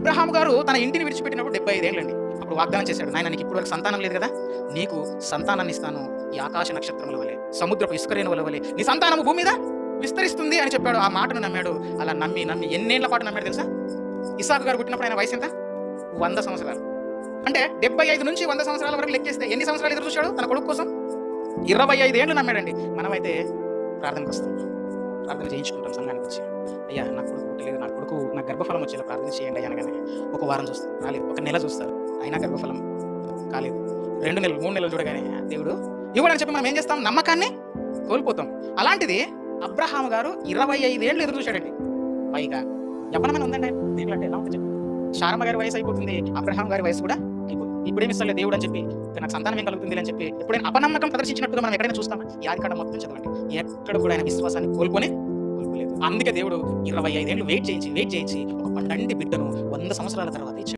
Abraham గారు తన ఇంటిని విడిచిపెట్టినప్పుడు డెబ్బై ఐదేళ్ళండి అప్పుడు వాగ్దానం చేశాడు నాయన నీకు ఇప్పుడు వరకు సంతానం లేదు కదా? నీకు సంతానాన్ని ఇస్తాను ఈ ఆకాశ నక్షత్రముల వలె సముద్రపు ఇసుకరేణువుల వలె. నీ సంతానము భూమి మీద విస్తరిస్తుంది అని చెప్పాడు. ఆ మాటను నమ్మాడు అలా నమ్మి నమ్మి ఎన్నేళ్ళ పాటు నమ్మాడు తెలుసా? ఇసాకు గారు పుట్టినప్పుడు ఆయన వయసు ఎంత? వంద సంవత్సరాలు. అంటే డెబ్బై ఐదు నుంచి వంద సంవత్సరాల వరకు లెక్కేస్తే ఎన్ని సంవత్సరాలు ఎదురు చూశాడు తన కొడుకు కోసం? ఇరవై ఐదు ఏళ్ళు నమ్మాడండి. మనమైతే ప్రార్థనకు వస్తాం. ప్రార్థన చేయించుకుంటాం సంఘానికి వచ్చి. అయ్యా నా కొడుకు లేదు. నా కొడుకు నా గర్భఫలం వచ్చేలా ప్రార్థన చేయండి అనగానే ఒక వారం చూస్తారు రాలేదు. ఒక నెల చూస్తారు. అయినా గర్భఫలం కాలేదు. రెండు నెలలు మూడు నెలలు చూడగానే దేవుడు ఇవ్వడని చెప్పి మనం ఏం చేస్తాం? నమ్మకాన్ని కోల్పోతాం. అలాంటిది అబ్రహాం గారు ఇరవై ఐదేళ్ళు ఎదురు చూశాడండి. పైగా యవ్వనమైన ఉందండి. దేవుడు అంటే ఎలా ఉంటుంది శారమ్మ గారి వయసు అయిపోతుంది. అబ్రహాం గారి వయసు కూడా అయిపోతుంది. ఇప్పుడేమి ఇస్తలే దేవుడు అని చెప్పి నాకు సంతానం ఏం కలుగుతుంది అని చెప్పి ఎప్పుడైనా అపనమ్మకం ప్రదర్శించినట్టుగా మనం ఎక్కడైనా చూస్తామా? ఈ మొత్తం చదవండి. ఎక్కడ కూడా ఆయన విశ్వాసాన్ని కోల్పోనే అందుకే దేవుడు ఇరవై ఐదేళ్ళు వెయిట్ చేయించి వెయిట్ చేయించి ఒక పండంటి బిడ్డను వంద సంవత్సరాల తర్వాత ఇచ్చాడు.